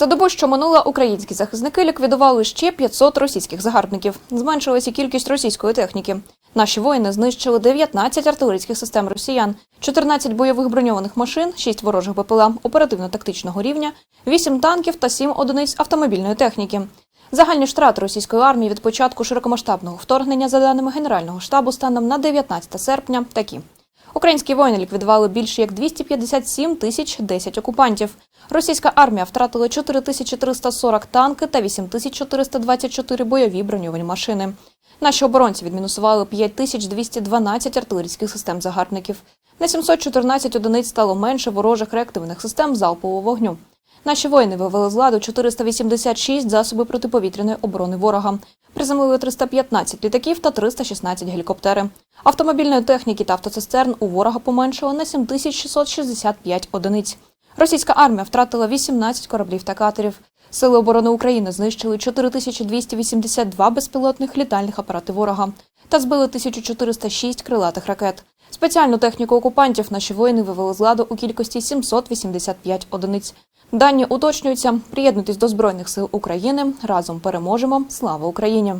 За добу, що минула, українські захисники ліквідували ще 500 російських загарбників. Зменшилася кількість російської техніки. Наші воїни знищили 19 артилерійських систем росіян, 14 бойових броньованих машин, 6 ворожих БПЛА оперативно-тактичного рівня, 8 танків та 7 одиниць автомобільної техніки. Загальні втрати російської армії від початку широкомасштабного вторгнення, за даними Генерального штабу, станом на 19 серпня, такі. Українські воїни ліквідували більше як 257 тисяч 10 окупантів. Російська армія втратила 4340 танки та 8424 бойові броньовані машини. Наші оборонці відмінусували 5212 артилерійських систем загарбників. На 714 одиниць стало менше ворожих реактивних систем залпового вогню. Наші воїни вивели з ладу 486 засоби протиповітряної оборони ворога. Приземлили 315 літаків та 316 гелікоптери. Автомобільної техніки та автоцистерн у ворога поменшало на 7665 одиниць. Російська армія втратила 18 кораблів та катерів. Сили оборони України знищили 4282 безпілотних літальних апарати ворога та збили 1406 крилатих ракет. Спеціальну техніку окупантів наші воїни вивели з ладу у кількості 785 одиниць. Дані уточнюються. Приєднуйтесь до Збройних сил України. Разом переможемо. Слава Україні!